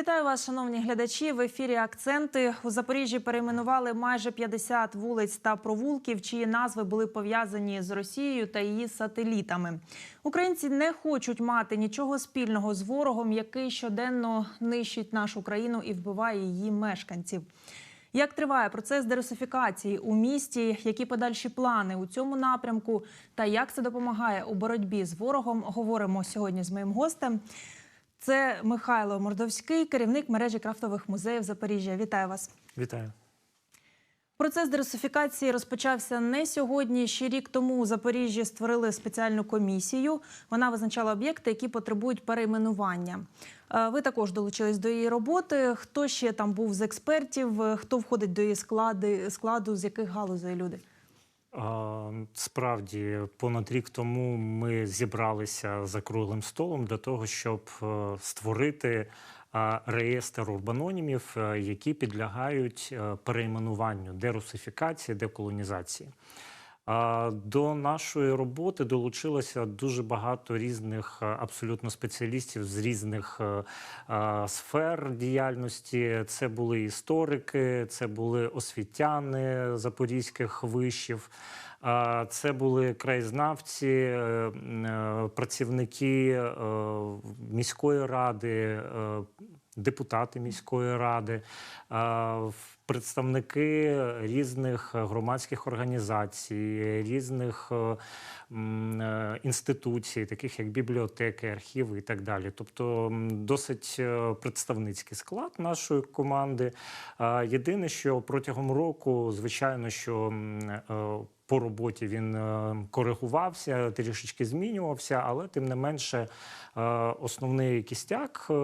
Вітаю вас, шановні глядачі. В ефірі акценти у Запоріжжі перейменували майже 50 вулиць та провулків, чиї назви були пов'язані з Росією та її сателітами. Українці не хочуть мати нічого спільного з ворогом, який щоденно нищить нашу країну і вбиває її мешканців. Як триває процес дерусифікації у місті? Які подальші плани у цьому напрямку? Та як це допомагає у боротьбі з ворогом? Говоримо сьогодні з моїм гостем. Це Михайло Мордовський, керівник мережі крафтових музеїв Запоріжжя. Вітаю вас. Вітаю. Процес дерусифікації розпочався не сьогодні. Ще рік тому у Запоріжжі створили спеціальну комісію. Вона визначала об'єкти, які потребують перейменування. Е, Ви також долучились до її роботи. Хто ще там був з експертів? Е, Хто входить до її склади, складу, з яких галузей люди? Справді, понад рік тому ми зібралися за круглим столом для того, щоб е, створити реєстр урбанонімів, е, які підлягають е, перейменуванню, дерусифікації, деколонізації. До нашої роботи долучилося дуже багато різних е, абсолютно спеціалістів з різних е, е, сфер діяльності. Це були історики, це були освітяни запорізьких вишів. Це були краєзнавці, працівники міської ради, депутати міської ради, е, представники різних громадських організацій, різних е, е, інституцій, таких як бібліотеки, архіви і так далі. Тобто досить представницький склад нашої команди. Єдине, що протягом року, звичайно, що по роботі він е, коригувався, трішечки змінювався, але тим не менше е, основний кістяк е,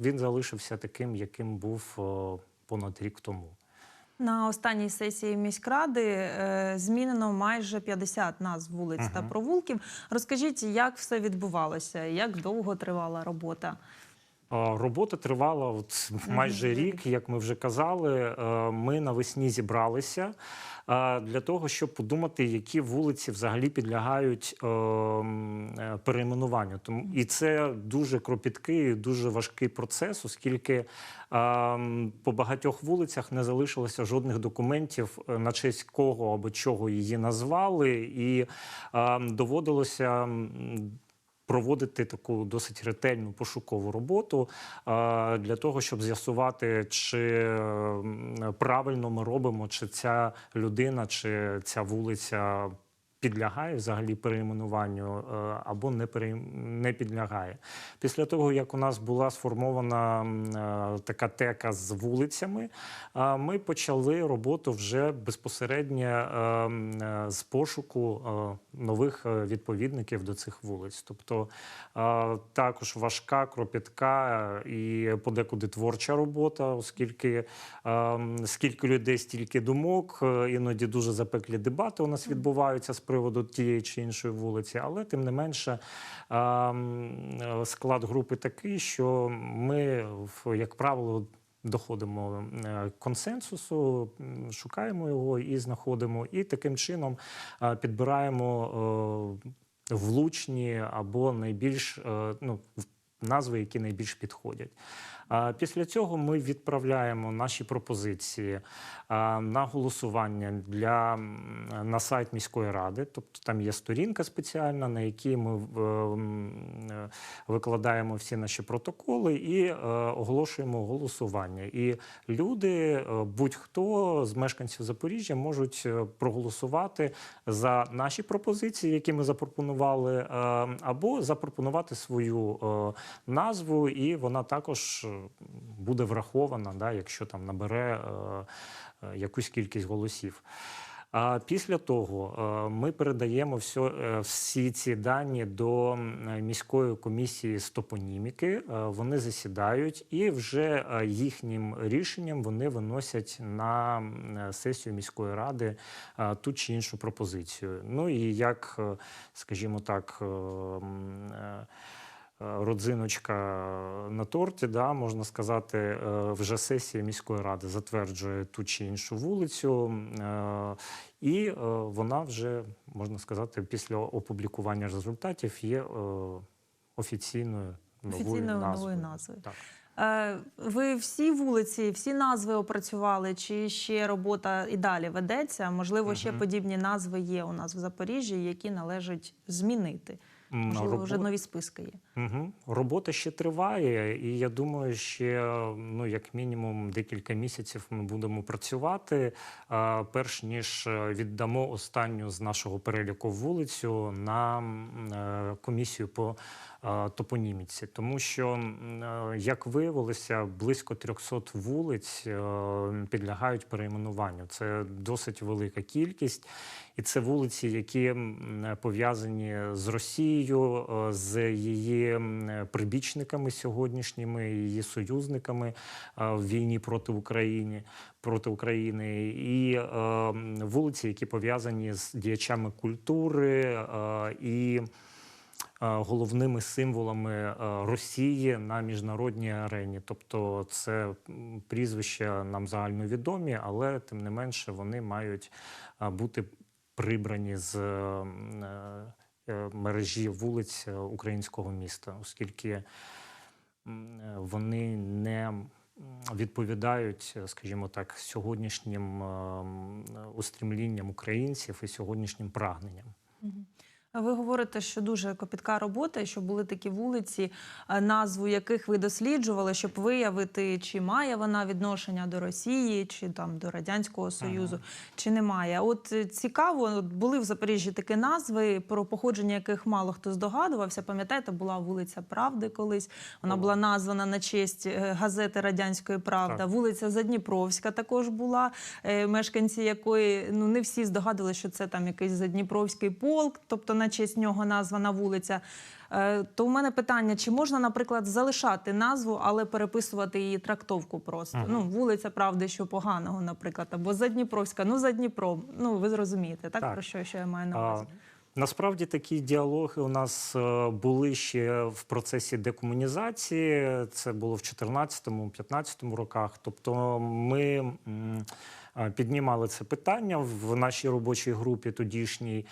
він залишився таким, яким був понад рік тому. На останній сесії міськради змінено майже 50 назв вулиць та провулків. Розкажіть, як все відбувалося, як довго тривала робота? Робота тривала от майже рік, як ми вже казали. Е, Ми навесні зібралися е, для того, щоб подумати, які вулиці взагалі підлягають е, перейменуванню. Тому і це дуже кропіткий, дуже важкий процес, оскільки по багатьох вулицях не залишилося жодних документів, на честь кого або чого її назвали, і е, доводилося. Проводити таку досить ретельну пошукову роботу для того, щоб з'ясувати, чи правильно ми робимо, чи ця людина, чи ця вулиця. Підлягає взагалі перейменуванню е, або не перей... не підлягає. Після того, як у нас була сформована е, така тека з вулицями, е, ми почали роботу вже безпосередньо з пошуку нових відповідників до цих вулиць. Тобто також важка, кропітка і подекуди творча робота, оскільки скільки людей, стільки думок, іноді дуже запеклі дебати у нас відбуваються з приводу тієї чи іншої вулиці, але тим не менше склад групи такий, що ми, як правило, доходимо е, консенсусу, шукаємо його і знаходимо, і таким чином е, підбираємо е, влучні або найбільш ну, назви, які найбільш підходять. Після цього ми відправляємо наші пропозиції на голосування для на сайт міської ради. Тобто там є сторінка спеціальна, на якій ми м, е, викладаємо всі наші протоколи і е, оголошуємо голосування. І люди, е, будь-хто з мешканців Запоріжжя, можуть е, проголосувати за наші пропозиції, які ми запропонували, е, або запропонувати свою е, назву, і вона також е, буде врахована, да, якщо там набере е, е, якусь кількість голосів. А після того е, ми передаємо все, всі ці дані до міської комісії з топоніміки. Вони засідають і вже їхнім рішенням вони виносять на сесію міської ради ту чи іншу пропозицію. Ну і як, скажімо так, родзиночка на торті, да, можна сказати, е, вже сесія міської ради затверджує ту чи іншу вулицю, е, і е, вона вже, можна сказати, після опублікування результатів є е, офіційною новою Офіційною назвою. новою назвою. Так. Е, Ви всі вулиці, всі назви опрацювали, чи ще робота і далі ведеться? Можливо, ще Мгм. подібні назви є у нас в Запоріжжі, які належить змінити. Можливо, вже нові списки є. Угу. Робота ще триває, і я думаю, ще ну як мінімум декілька місяців ми будемо працювати, перш ніж е, віддамо останню з нашого переліку вулицю на е, комісію по топоніміці, тому що як виявилося, близько 300 вулиць е, підлягають перейменуванню. Це досить велика кількість. І це вулиці, які пов'язані з Росією, е, з її прибічниками сьогоднішніми, її союзниками е, в війні проти України проти України, і е, вулиці, які пов'язані з діячами культури е, і головними символами е, Росії на міжнародній арені. Тобто, це прізвища нам загальновідомі, але тим не менше вони мають е, бути прибрані з е, е, мережі вулиць е, українського міста, оскільки е, вони не відповідають, е, скажімо так, сьогоднішнім е, м, устремлінням українців і сьогоднішнім прагненням. Ви говорите, що дуже копітка робота, що були такі вулиці, е, назву яких ви досліджували, щоб виявити, чи має вона відношення до Росії, чи там до Радянського Союзу, чи немає. От е, цікаво, от були в Запоріжжі такі назви, про походження яких мало хто здогадувався. Пам'ятаєте, була вулиця Правди колись. Вона Була. названа на честь е, газети Радянської Правда. Так. Вулиця Задніпровська також була, мешканці якої ну не всі здогадувалися, що це там якийсь Задніпровський полк, тобто на честь нього названа вулиця. Е, То у мене питання: чи можна, наприклад, залишати назву, але переписувати її трактовку просто? Ага. Ну, вулиця Правди, що поганого, наприклад, або Задніпровська, ну Задніпро. Ну ви зрозумієте, так, Так. про що, що я маю на А, увазі? Насправді такі діалоги у нас е, були ще в процесі декомунізації. Це було в 2014-2015 роках. Тобто ми е, піднімали це питання в нашій робочій групі тодішній,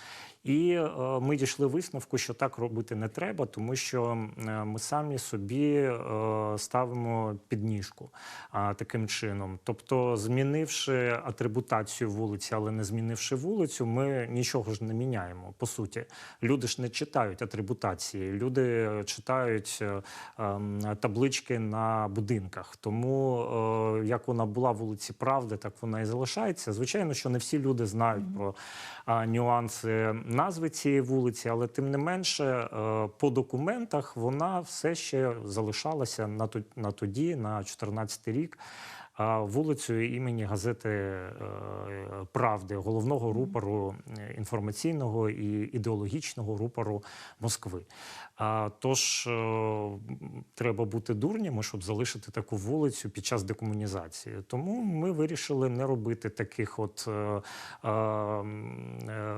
і е, ми дійшли висновку, що так робити не треба, тому що е, ми самі собі е, ставимо підніжку таким чином. Тобто, змінивши атрибутацію вулиці, але не змінивши вулицю, ми нічого ж не міняємо. По суті, люди ж не читають атрибутації, люди читають ем, таблички на будинках. Тому як вона була вулиці Правди, так вона і залишається. Звичайно, що не всі люди знають про нюанси назви цієї вулиці, але тим не менше е, по документах вона все ще залишалася на тоді, на 14 рік. Вулицею імені газети е, Правди, головного рупору е, інформаційного і ідеологічного рупору Москви. А, Тож е, треба бути дурнями, щоб залишити таку вулицю під час декомунізації. Тому ми вирішили не робити таких от е, е,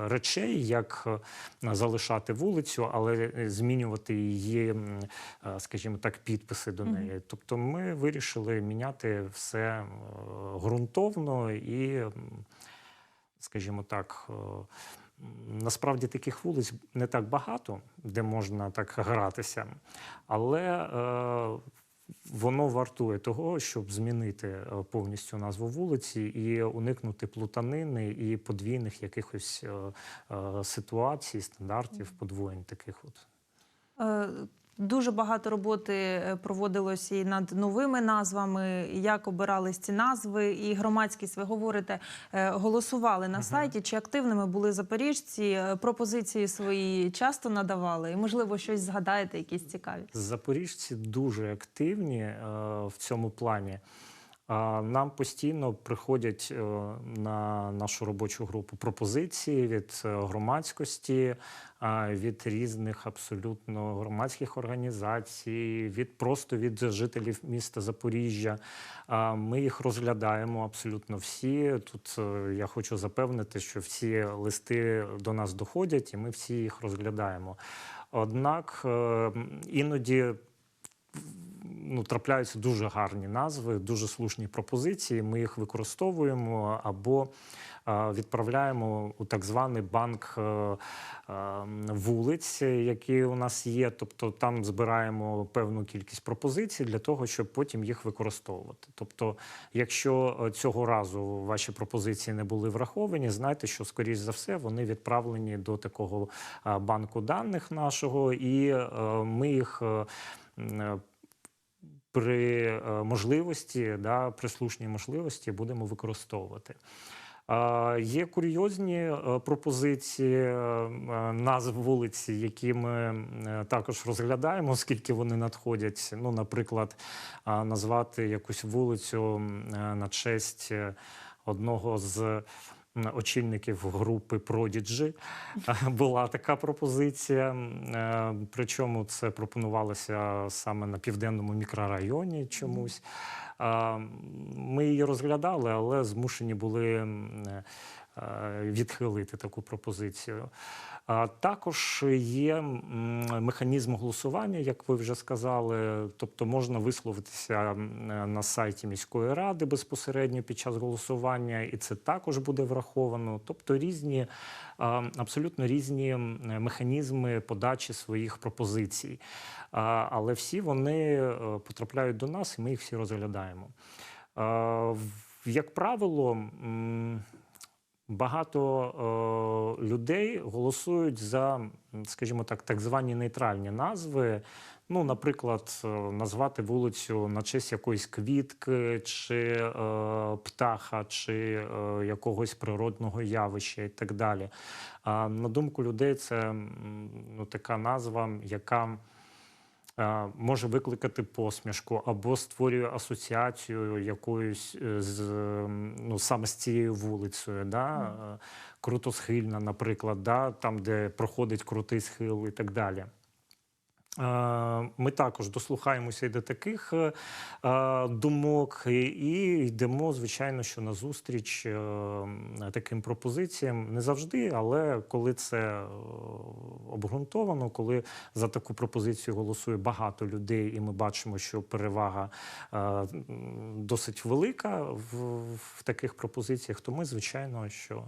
речей, як залишати вулицю, але змінювати її, скажімо так, підписи до неї. Тобто, ми вирішили міняти все ґрунтовно і, скажімо так. Е, Насправді таких вулиць не так багато, де можна так гратися, але е, воно вартує того, щоб змінити е, повністю назву вулиці і уникнути плутанини і подвійних якихось е, е, ситуацій, стандартів, подвоєнь таких от. Дуже багато роботи е, проводилось і над новими назвами, як обирались ці назви, і громадськість, ви говорите, е, голосували на сайті. Чи активними були запоріжці? Е, Пропозиції свої часто надавали? І, можливо, щось згадаєте, якісь цікаві? Запоріжці дуже активні в цьому плані. Нам постійно приходять е, на нашу робочу групу пропозиції від е, громадськості, від різних абсолютно громадських організацій, від просто від жителів міста Запоріжжя. Ми їх розглядаємо абсолютно всі. Тут е, я хочу запевнити, що всі листи до нас доходять, і ми всі їх розглядаємо. Однак іноді ну, трапляються дуже гарні назви, дуже слушні пропозиції. Ми їх використовуємо або е, відправляємо у так званий банк е, е, вулиць, які у нас є. Тобто там збираємо певну кількість пропозицій для того, щоб потім їх використовувати. Тобто, якщо цього разу ваші пропозиції не були враховані, знайте, що скоріш за все вони відправлені до такого банку даних нашого, і ми їх. Е, При е, можливості, да, при слушній можливості будемо використовувати. Є курйозні е, пропозиції назв вулиці, які ми також розглядаємо, оскільки вони надходять. Ну, наприклад, назвати якусь вулицю на честь одного з очільників групи Prodigy. Е, Була така пропозиція. е, Причому це пропонувалося саме на південному мікрорайоні чомусь. Ми її розглядали, але змушені були е, відхилити таку пропозицію. Також є механізм голосування, як ви вже сказали. Тобто можна висловитися на сайті міської ради безпосередньо під час голосування, і це також буде враховано. Тобто різні абсолютно різні механізми подачі своїх пропозицій. Але всі вони е, потрапляють до нас, і ми їх всі розглядаємо. Як правило, багато е, людей голосують за, скажімо так, так звані нейтральні назви. Ну, наприклад, е, назвати вулицю на честь якоїсь квітки, чи е, птаха, чи е, якогось природного явища і так далі. А на думку людей, це ну, така назва, яка може викликати посмішку або створює асоціацію якоюсь е, з ну саме з цією вулицею, да? е, крутосхильна, наприклад, да? там, де проходить крутий схил і так далі. Е, Ми також дослухаємося і до таких е, е, думок, і- йдемо, звичайно, що на зустріч е, таким пропозиціям не завжди, але коли це обґрунтовано, коли за таку пропозицію голосує багато людей, і ми бачимо, що перевага досить велика в, таких пропозиціях, то ми, звичайно, що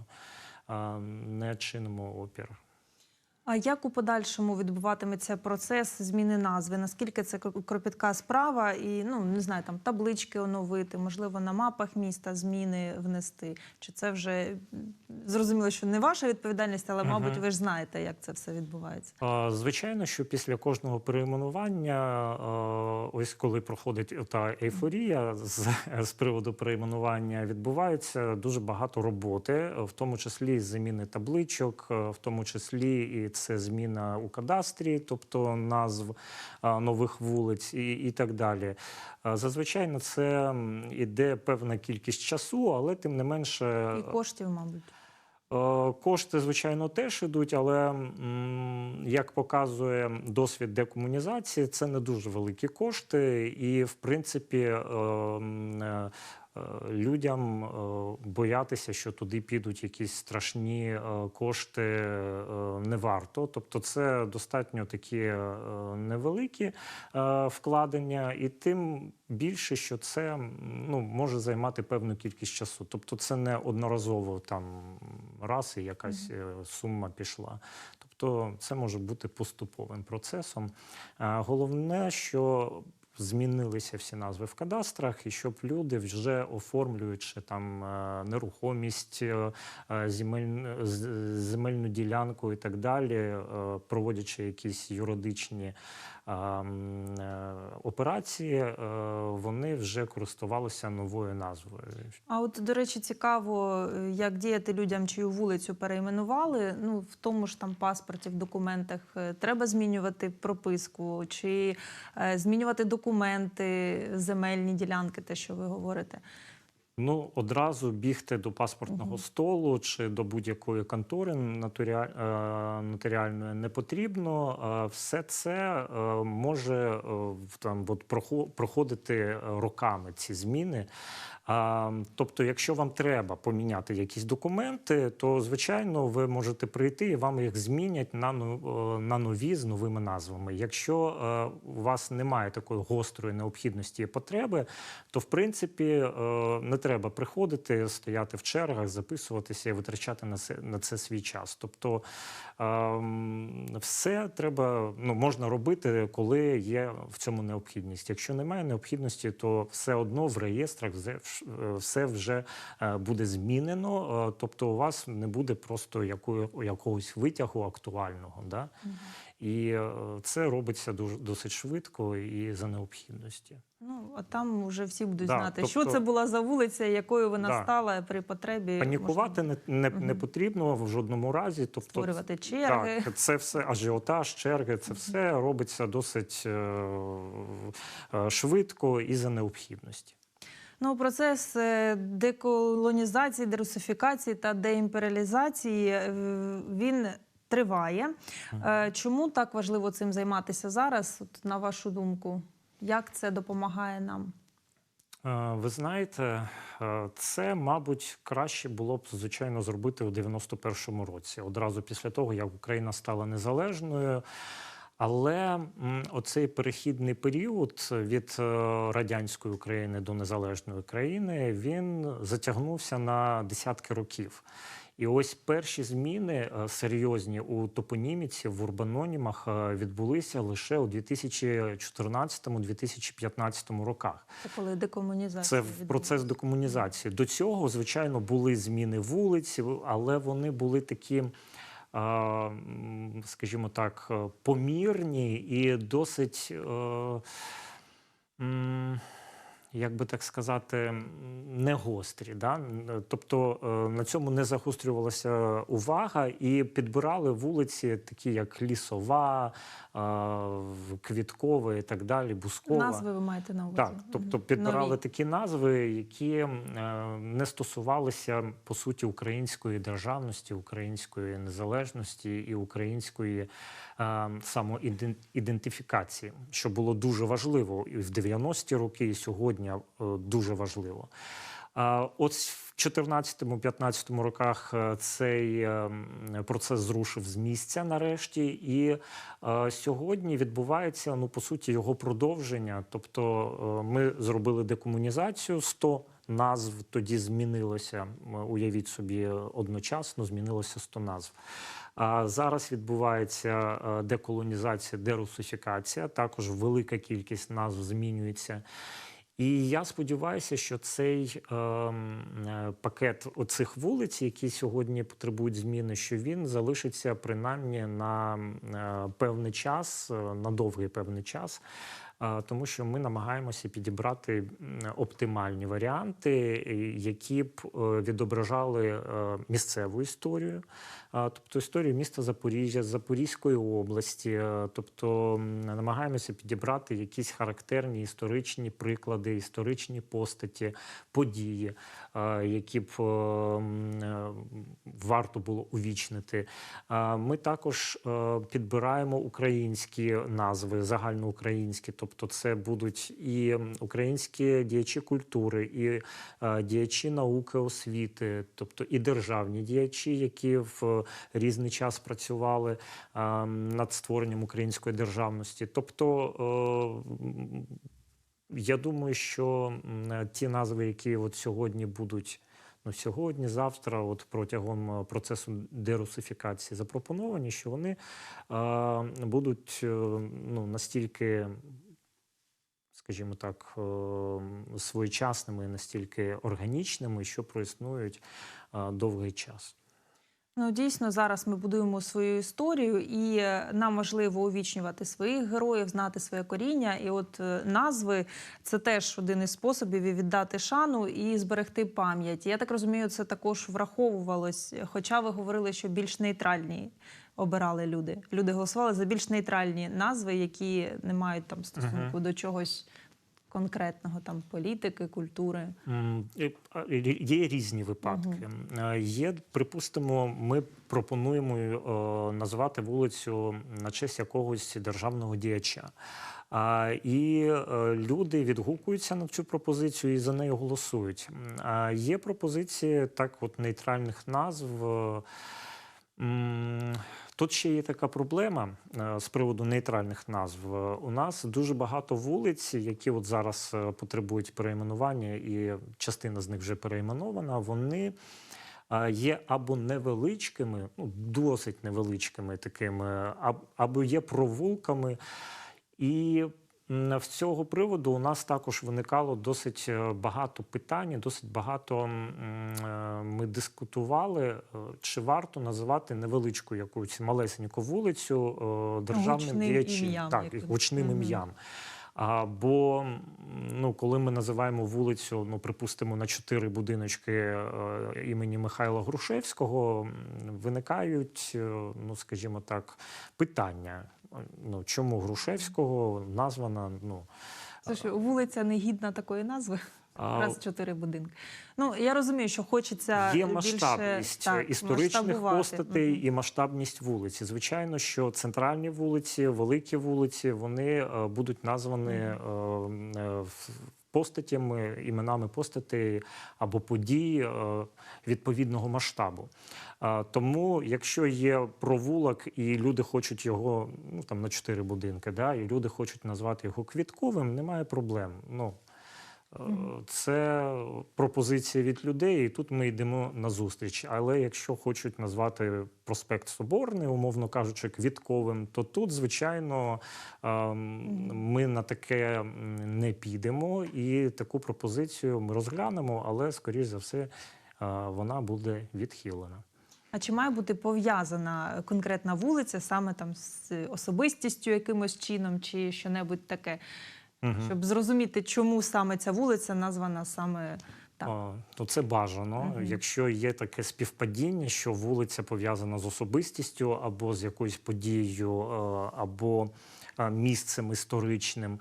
не чинимо опір. А як у подальшому відбуватиметься процес зміни назви? Наскільки це кропітка справа? І ну не знаю, там таблички оновити, можливо, на мапах міста зміни внести? Чи це вже зрозуміло, що не ваша відповідальність, але мабуть, ви ж знаєте, як це все відбувається? Звичайно, що після кожного перейменування, ось коли проходить та ейфорія з, з приводу перейменування, відбувається дуже багато роботи, в тому числі і заміни табличок, в тому числі і це зміна у кадастрі, тобто назв нових вулиць і, і так далі. Зазвичай на це м, іде певна кількість часу, але тим не менше І коштів, мабуть. Кошти, звичайно, теж ідуть, але як показує досвід декомунізації, це не дуже великі кошти, і в принципі е, людям е, боятися, що туди підуть якісь страшні е, кошти, е, не варто. Тобто, це достатньо такі е, невеликі е, вкладення, і тим більше, що це ну, може займати певну кількість часу. Тобто, це не одноразово там раз і якась е, сума пішла. Тобто, це може бути поступовим процесом. Е, Головне, що Змінилися всі назви в кадастрах, і щоб люди вже оформлюючи там е, нерухомість, е, е, земель, земельну ділянку і так далі, проводячи якісь юридичні е, м, е, операції, вони вже користувалися новою назвою. А от, до речі, цікаво, як діяти людям, чию вулицю перейменували. Ну, в тому ж там паспорті, в документах треба змінювати прописку чи змінювати документи, земельні ділянки, те, що ви говорите. Ну, одразу бігти до паспортного столу чи до будь-якої контори е, нотаріальної не потрібно. Е, Все це е, може там от проходити роками ці зміни. Тобто, якщо вам треба поміняти якісь документи, то звичайно ви можете прийти і вам їх змінять на, е, на нові з новими назвами. Якщо у вас немає такої гострої необхідності і потреби, то в принципі не треба приходити, стояти в чергах, записуватися і витрачати на це, на це свій час. Тобто ем, все треба, ну можна робити, коли є в цьому необхідність. Якщо немає необхідності, то все одно в реєстрах все- е, все вже е, буде змінено. е, Тобто, у вас не буде просто якої, якогось витягу актуального. Да? І це робиться дуже досить швидко і за необхідності. Ну, а там вже всі будуть Да, знати, тобто- що це була за вулиця, якою вона Да. стала при потребі. Панікувати можна не, не, не потрібно в жодному разі. Тобто, створювати черги. Так, це все ажіотаж, черги, це все робиться досить е, е, швидко і за необхідності. Ну, процес е, деколонізації, дерусифікації та деімперіалізації е, він триває. Е, Чому так важливо цим займатися зараз? От, на вашу думку, як це допомагає нам? Е, Ви знаєте, е, це, мабуть, краще було б, звичайно, зробити у 91-му році, одразу після того, як Україна стала незалежною. Але оцей перехідний період від е, радянської України до незалежної країни він затягнувся на десятки років. І ось перші зміни е, серйозні у топоніміці в урбанонімах е, відбулися лише у 2014-2015 роках. Це коли декомунізація Це в відбулася? процес декомунізації. До цього, звичайно, були зміни вулиць, але вони були такі, скажімо так, е, помірні і досить. е, Як би так сказати, не гострі. Да? Тобто е, на цьому не загострювалася увага, і підбирали вулиці, такі як Лісова, е, Квіткова і так далі, Бускова. Назви ви маєте на увазі? Так, тобто підбирали Нові. такі назви, які е, не стосувалися по суті української державності, української незалежності і української самоідентифікації, що було дуже важливо і в 90-ті роки, і сьогодні е, дуже важливо. От в 14-15 роках е, цей е, процес зрушив з місця нарешті, і е, сьогодні відбувається ну по суті його продовження. Тобто ми зробили декомунізацію 100 назв тоді змінилося. Уявіть собі, одночасно змінилося 100 назв. Зараз відбувається е, деколонізація, дерусифікація. Також велика кількість назв змінюється. І я сподіваюся, що цей е, е, пакет оцих вулиць, які сьогодні потребують зміни, що він залишиться принаймні на е, певний час, е, на довгий певний час. е, Тому що ми намагаємося підібрати оптимальні варіанти, які б е, відображали місцеву історію, тобто історію міста Запоріжжя, Запорізької області. е, Тобто намагаємося підібрати якісь характерні історичні приклади, історичні постаті, події, е, які б е, варто було увічнити. Ми також підбираємо українські назви, загальноукраїнські, тобто це будуть і українські діячі культури, і діячі науки, освіти, тобто і державні діячі, які в різний час працювали е, над створенням української державності. Тобто е, я думаю, що ті назви, які от сьогодні будуть. Ну, сьогодні, завтра, от протягом е, процесу дерусифікації запропоновані, що вони е, будуть е, ну, настільки, скажімо так, е, своєчасними, настільки органічними, що проіснують е, довгий час. Ну, дійсно, зараз ми будуємо свою історію, і е, нам важливо увічнювати своїх героїв, знати своє коріння. І от е, назви це теж один із способів і віддати шану і зберегти пам'ять. Я так розумію, це також враховувалось. Хоча ви говорили, що більш нейтральні обирали люди. Люди голосували за більш нейтральні назви, які не мають там стосунку до чогось конкретного там політики, культури? Є різні випадки. Е, Є, припустимо, ми пропонуємо е, назвати вулицю на честь якогось державного діяча. А, І е, люди відгукуються на цю пропозицію і за нею голосують. А є пропозиції так, от нейтральних назв. Тут ще є така проблема е, з приводу нейтральних назв. У нас дуже багато вулиць, які от зараз е, потребують перейменування, і частина з них вже перейменована. Вони е, є або невеличкими, ну досить невеличкими такими, або є провулками. І з цього приводу у нас також виникало досить е, багато питань, досить багато е, ми дискутували, е, чи варто називати невеличку якусь малесеньку вулицю державним Гучним діячем, ім'ям, так, гучним Мгм. ім'ям. Бо ну, коли ми називаємо вулицю, ну припустимо, на чотири будиночки імені Михайла Грушевського, виникають, ну скажімо так, питання. Ну чому Грушевського названа? Ну Слушай, вулиця не гідна такої назви. а, Раз чотири будинки. Ну я розумію, що хочеться Є більше, масштабність так, історичних постатей угу. і масштабність вулиці. Звичайно, що центральні вулиці, великі вулиці, вони е, будуть названі е, е, в- постатями, іменами постатей або подій е, відповідного масштабу. Е, Тому, якщо є провулок і люди хочуть його ну там на чотири будинки, да, і люди хочуть назвати його квітковим, немає проблем. Ну це пропозиція від людей, і тут ми йдемо на зустріч. Але якщо хочуть назвати проспект Соборний, умовно кажучи, квітковим, то тут, звичайно, ем, ми на таке не підемо, і таку пропозицію ми розглянемо, але скоріш за все е, вона буде відхилена. А чи має бути пов'язана конкретна вулиця саме там з особистістю якимось чином, чи що-небудь таке, Мгм. щоб зрозуміти, чому саме ця вулиця названа саме так? То це бажано, Мгм. якщо є таке співпадіння, що вулиця пов'язана з особистістю або з якоюсь подією, е, або місцем історичним,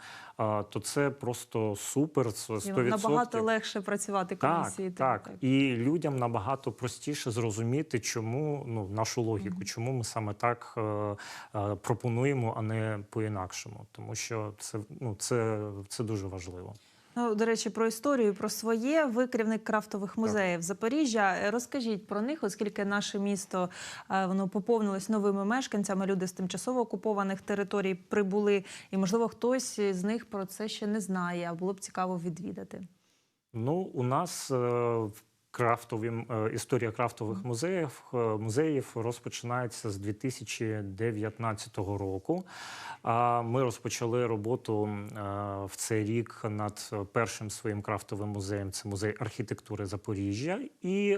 то це просто супер. Це 100%. Набагато легше працювати Так, так. так. І людям набагато простіше зрозуміти, чому ну нашу логіку, чому ми саме так е, е, пропонуємо, а не по-інакшому. Тому що це ну це, це дуже важливо. Ну, до речі, про історію, про своє. Ви керівник крафтових музеїв Запоріжжя. Е, Розкажіть про них, оскільки наше місто е, воно поповнилось новими мешканцями. Люди з тимчасово окупованих територій прибули, і можливо хтось з них про це ще не знає, а було б цікаво відвідати. Ну, у нас е, крафтові е, історія крафтових музеїв е, музеїв розпочинається з 2019 року. Ми розпочали роботу е, в цей рік над першим своїм крафтовим музеєм. Це музей архітектури Запоріжжя. І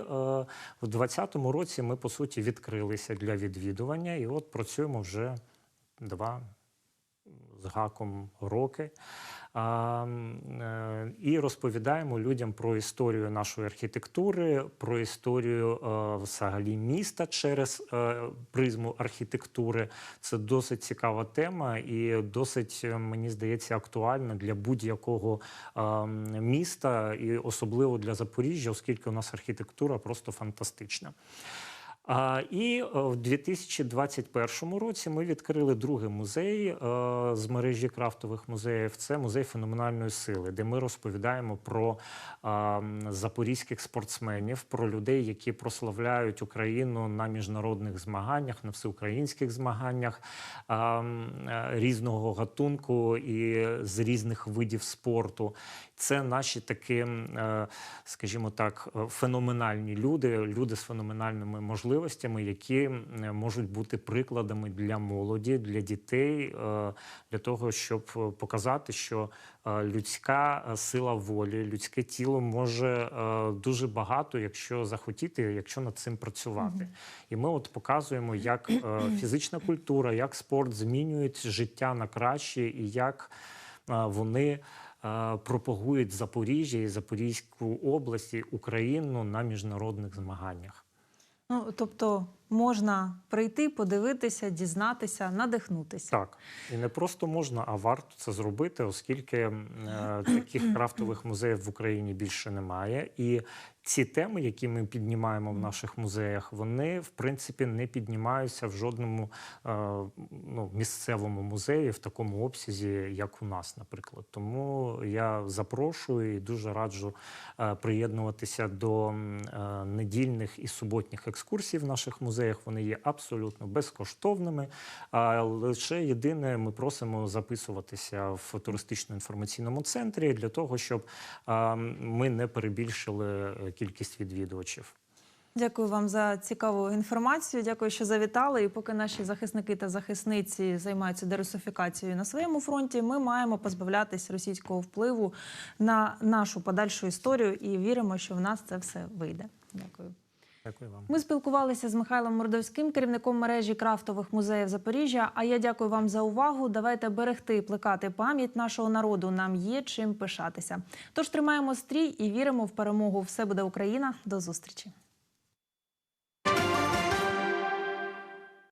в 2020 році ми по суті відкрилися для відвідування. І от працюємо вже два з гаком роки. Е, і розповідаємо людям про історію нашої архітектури, про історію е, взагалі міста через е, призму архітектури. Це досить цікава тема і досить, мені здається, актуальна для будь-якого міста, і особливо для Запоріжжя, оскільки у нас архітектура просто фантастична. І е, в 2021 році ми відкрили другий музей е, з мережі крафтових музеїв. Це музей феноменальної сили, де ми розповідаємо про запорізьких спортсменів, про людей, які прославляють Україну на міжнародних змаганнях, на всеукраїнських змаганнях е, різного гатунку і з різних видів спорту. Це наші такі, е, скажімо так, е, феноменальні люди, люди з феноменальними можливостями, які м, можуть бути прикладами для молоді, для дітей, е, для того, щоб е, показати, що е, людська е, сила волі, людське тіло може е, дуже багато, якщо захотіти, якщо над цим працювати. І ми от показуємо, як е, фізична культура, як спорт змінюють життя на краще, і як е, вони е, пропагують Запоріжжя і Запорізьку область Україну на міжнародних змаганнях. Ну тобто можна прийти, подивитися, дізнатися, надихнутися. Так, і не просто можна, а варто це зробити, оскільки е, таких крафтових музеїв в Україні більше немає. І ці теми, які ми піднімаємо в наших музеях, вони в принципі не піднімаються в жодному е, ну, місцевому музеї в такому обсязі, як у нас, наприклад. Тому я запрошую і дуже раджу е, приєднуватися до е, недільних і суботніх екскурсій в наших музеях. Вони є абсолютно безкоштовними. А лише єдине, ми просимо записуватися в туристично-інформаційному центрі для того, щоб ми не перебільшили е, кількість відвідувачів. Дякую вам за цікаву інформацію. Дякую, що завітали. І поки наші захисники та захисниці займаються дерусифікацією на своєму фронті, ми маємо позбавлятись російського впливу на нашу подальшу історію і віримо, що в нас це все вийде. Дякую. Дякую вам. Ми спілкувалися з Михайлом Мордовським, керівником мережі крафтових музеїв Запоріжжя. А я дякую вам за увагу. Давайте берегти, і плекати пам'ять нашого народу. Нам є чим пишатися. Тож тримаємо стрій і віримо в перемогу. Все буде Україна. До зустрічі.